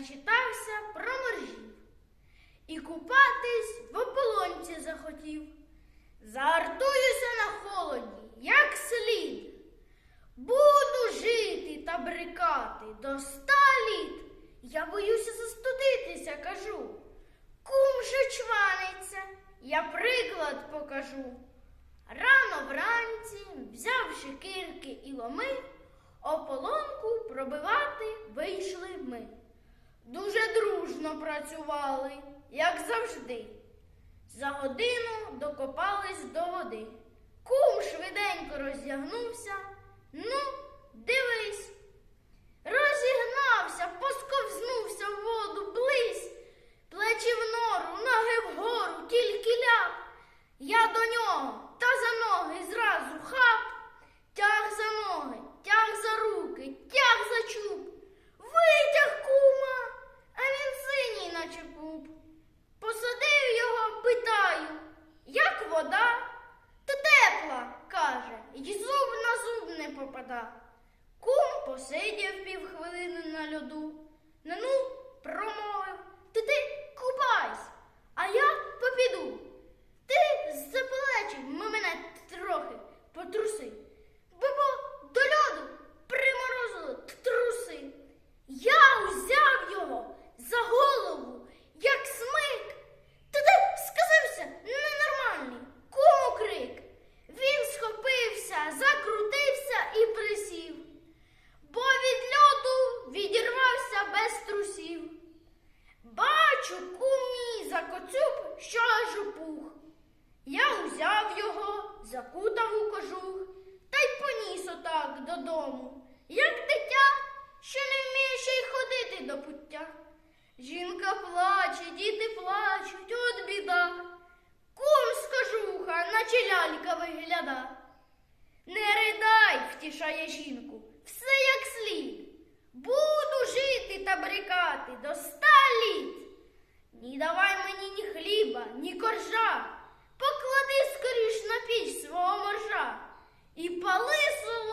начитався про моржів і купатись в ополонці захотів. Зартуюся на холоді, як слід. Буду жити та брикати до ста літ. Я боюся застудитися, кажу. Кум же чваниться, я приклад покажу. Рано вранці, взявши кирки і ломи, ополонку пробивати вийшли ми. Дуже дружно працювали, як завжди. За годину докопались до води. Кум швиденько роздягнувся. Ну, попада. Кум посидів півхвилини на льоду. На закутав у кожух та й поніс отак додому, як дитя, що не вміє ще й ходити до пуття. Жінка плаче, діти плачуть, от біда. Кум з кожуха, наче лялька вигляда. Не ридай, втішає жінку, все як слід. Буду жити та брикати до ста літ. Ні давай мені ні хліба, ні коржа піч свого моржа і пали соло.